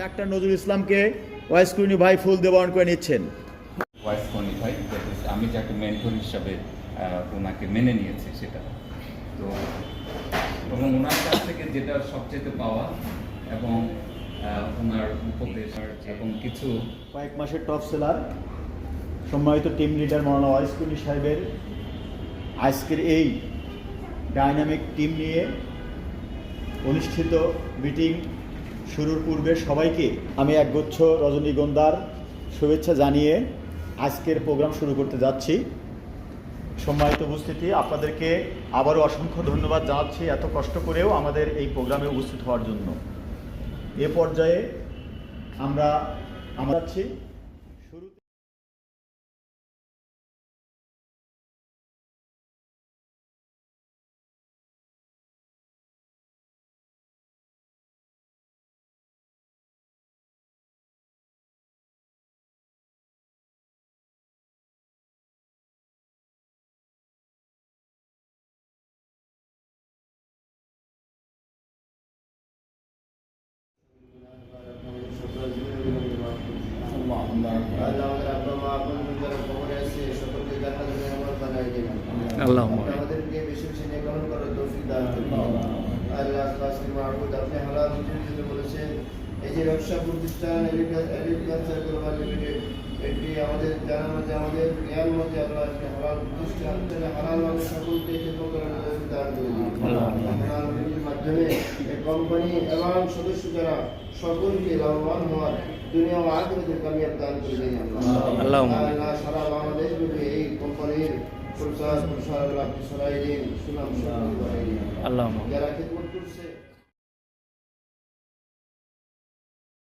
Doctor Nazrul ইসলামকে wise Queenie ভাই ফুল দেবরণ করে নিচ্ছেন। ওয়াইস কুইনি ভাই আমি যাকে মেন্টর হিসাবে ওনাকে মেনে নিয়েছি সেটা। তো এবং ওনার কাছ থেকে যেটা সবচেয়ে পাওয়া এবং ওনার উপদেশ এবং কিছু কয়েক মাসের টপ সেলার সম্মানিত টিম লিডার মৌলানা ওয়াইস কুইনি সাহেবের আজকের এই ডাইনামিক টিম নিয়ে অনুষ্ঠিত মিটিং শুরুর পূর্বে সবাইকে আমি একগুচ্ছ রজনীগন্ধার শুভেচ্ছা জানিয়ে আজকের প্রোগ্রাম শুরু করতে যাচ্ছি। সম্মানিত উপস্থিতি, আপনাদেরকে আবারও অসংখ্য ধন্যবাদ জানাচ্ছি এত কষ্ট করেও আমাদের এই প্রোগ্রামে উপস্থিত হওয়ার জন্য। এ পর্যায়ে আমরা আমরা আল্লাহ আব্বা মা আপন যারা কবরে আছে সকলকে জান্নাতের নিয়ামত বানায় দিবেন আল্লাহুম্মা। আপনি আমাদেরকে বেশি বেশি নেক আমল করার তৌফিক দান করুন আল্লাহ কাসিম মাহমুদ যে আমাদের জ্ঞান মধ্যে আল্লাহ হালাল প্রতিষ্ঠান হালাল সকলকে করার তৌফিক দান করুন হালাল রুজির মাধ্যমে কোম্পানি এবং সদস্য যারা সকলকে লাভবান হওয়ার দুনিয়া ও আগ্রহের কামিয়াব দান করে দিন আল্লাহ সারা বাংলাদেশ জুড়ে এই কোম্পানির প্রচার প্রসার আল্লাহ ছড়াই দিন সুনাম আল্লাহ যারা খেদমত করছে